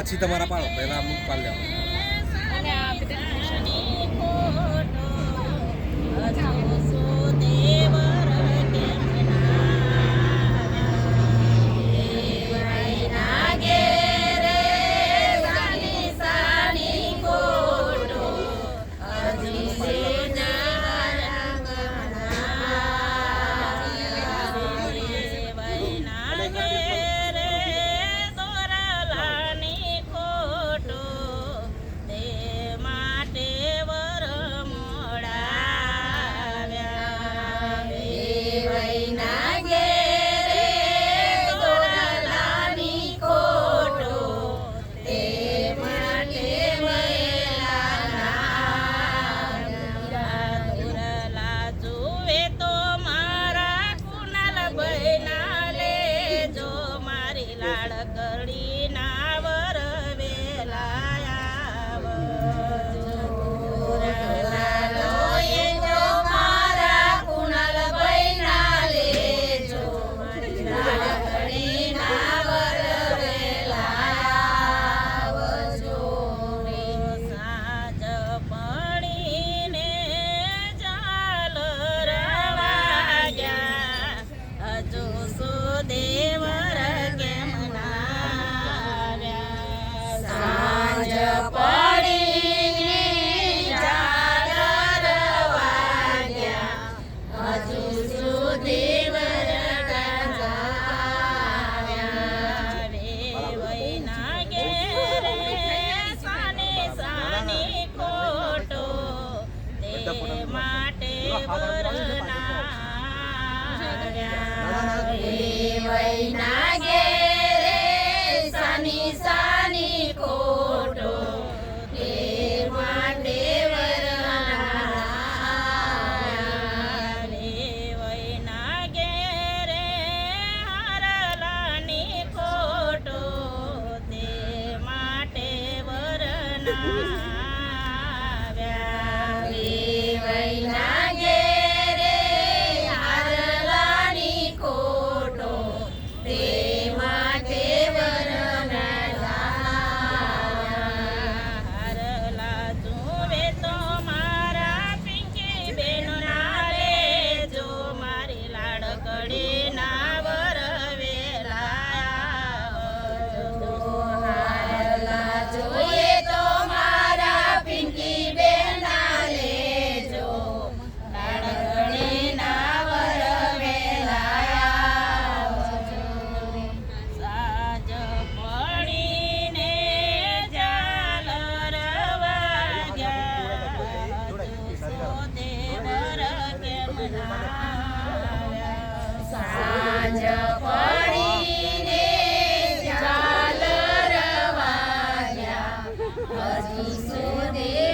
પછી તમારા પાડો. પહેલા અમુક પાડ લેવા મારી પડીને ચાલ રવાયા સુધી